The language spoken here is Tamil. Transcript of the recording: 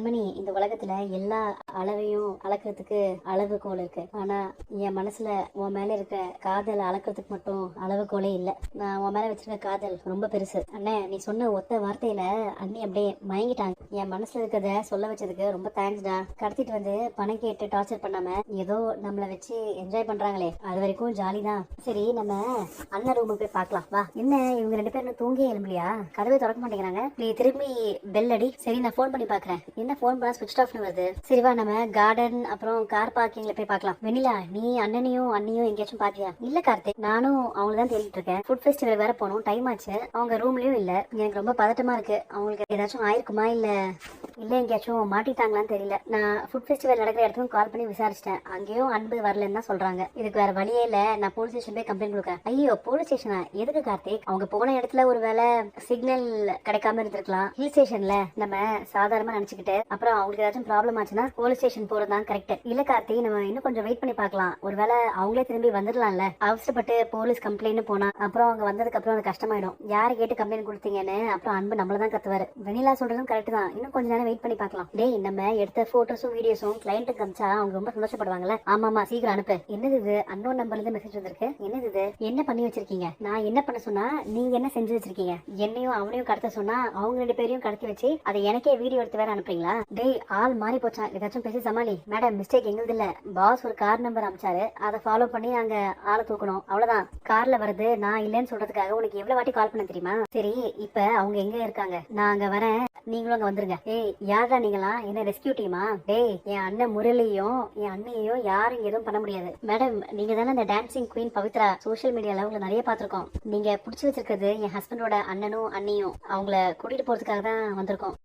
மணி இந்த உலகத்துல எல்லா அளவையும் அளக்கிறதுக்கு அளவுகோல் இருக்கு. ஆனா என் மனசுல உன் மேல இருக்க காதல் அளக்கிறதுக்கு மட்டும் அளவுகோலே இல்ல. நான் உன் மேல வச்சிருக்க காதல் ரொம்ப பெருசு. அண்ணே நீ சொன்ன ஒத்த வார்த்தையில அண்ணி அப்படியே மயங்கிட்டாங்க. என் மனசுல இருக்கிறத சொல்ல வச்சதுக்கு ரொம்ப தேங்க்ஸ்டா கடத்திட்டு வந்து பணம் கேட்டு டார்ச்சர் பண்ணாம ஏதோ நம்மள வச்சு என்ஜாய் பண்றாங்களே. அது வரைக்கும் ஜாலி தான். சரி நம்ம அண்ணன் ரூமுக்கு போய் பார்க்கலாம். வா. என்ன இவங்க ரெண்டு பேரும் தூங்கியே எழும்பலையா கதவை திறக்க மாட்டேங்கிறாங்க. நீ திரும்பி பெல் அடி. சரி நான் ஃபோன் பண்ணி பாக்குறேன் என்ன? ஃபோன் பண்ணா ஸ்விட்ச் ஆஃப்னு வருது? சரிவா நம்ம கார்டன் அப்புறம் கார் பார்க்கிங்ல போய் பார்க்கலாம். வெண்ணிலா நீ அண்ணனையும் அண்ணியும் எங்கேயாச்சும் பாத்தியா? இல்ல கார்த்திக் நானும் அவங்கள தான் தேடிட்டு இருக்கேன். ஃபுட் ஃபெஸ்டிவல் வேற போகணும் டைம் ஆச்சு. அவங்க ரூம்லயும் இல்ல. எனக்கு ரொம்ப பதட்டமா இருக்கு. அவங்களுக்கு ஏதாச்சும் ஆயிருக்குமா இல்ல? இல்ல எங்கேயாச்சும் மாட்டிட்டாங்களான்னு தெரியல. நான் ஃபுட் ஃபெஸ்டிவல் நடக்கிற இடத்துக்கும் கால் பண்ணி விசாரிச்சிட்டேன். அங்கேயும் அன்பு வரலன்னு தான் சொல்றாங்க. இதுக்கு வேற வழியே இல்லை. நான் போலீஸ் ஸ்டேஷன் போய் கம்ப்ளைண்ட் கொடுக்கேன் ஐயோ போலீஸ் ஸ்டேஷனா எதுக்கு கார்த்திக்? அவங்க போன இடத்துல ஒரு வேலை சிக்னல் கிடைக்காம இருந்திருக்கலாம். ஹில் ஸ்டேஷன்ல நம்ம சாதாரணமா நினைச்சுக்கிட்டு அப்புறம் அவங்களுக்கு ஏதாச்சும் ப்ராப்ளம் ஆச்சுன்னா போலீஸ் ஸ்டேஷன் போறது தான் கரெக்ட் இல்ல கார்த்தி நம்ம இன்னும் கொஞ்சம் வெயிட் பண்ணி பார்க்கலாம். ஒருவேளை அவங்களே திரும்பி வந்துடலாம்ல. அவசரப்பட்டு போலீஸ் கம்ப்ளைண்ட் போனா அப்புறம் அவங்க வந்ததுக்கு அப்புறம் அது கஷ்டமாயிடும். யாரை கேட்டு கம்ப்ளைண்ட் கொடுத்தீங்கன்னு அப்புறம் அன்பு நம்மள தான் கத்துவாரு. வெனிலா சொல்றதும் கரெக்ட் தான். இன்னும் கொஞ்ச நேரம் வெயிட் பண்ணி பார்க்கலாம். டேய் நம்ம எடுத்த போட்டோஸும் வீடியோஸும் கிளைண்ட்டுக்கு அமிச்சா அவங்க ரொம்ப சந்தோஷப்படுவாங்கல்ல? ஆமாமா சீக்கிரம் அனுப்பு. என்னது இது? அன்னோன் நம்பர்ல இருந்து மெசேஜ் வந்திருக்கு. என்னது இது? என்ன பண்ணி வச்சிருக்கீங்க? நான் என்ன பண்ண சொன்னா நீங்க என்ன செஞ்சு வச்சிருக்கீங்க? என்னையும் அவனையும் கடத்த சொன்னா அவங்க ரெண்டு பேரையும் கடத்தி வச்சு அதை எனக்கே வீடியோ எடுத்து வேற அனுப்புறீங்களா? டேய் ஆள் மாறி போச்சான் ஏதாச்சும் பேசி சமாளி. மேடம் மிஸ்டேக் எங்களுது இல்ல. பாஸ் ஒரு கார் நம்பர் அமிச்சாரு. அதை ஃபாலோ பண்ணி அங்க ஆளை தூக்கணும். அவ்வளவுதான். கார்ல வருது நான் இல்லைன்னு சொல்றதுக்காக உனக்கு எவ்வளவு வாட்டி கால் பண்ண தெரியுமா? சரி இப்ப அவங்க எங்க இருக்காங்க? நான் அங்க வரேன். நீங்களும் அங்க வந்துருங்க. ஏய் யாரா நீங்களா? என்ன ரெஸ்கியூ டீமா டேய் என் அண்ணன் முரளியும் என் அண்ணியையும் யாரும் எதுவும் பண்ண முடியாது. மேடம் நீங்க தானே இந்த டான்சிங் குயின் பவித்ரா சோஷியல் மீடியால உங்களை நிறைய பார்த்துருக்கோம். நீங்க புடிச்சு வச்சிருக்கிறது என் ஹஸ்பண்டோட அண்ணனும் அண்ணியும். அவங்கள கூட்டிட்டு போறதுக்காக தான் வந்திருக்கோம்.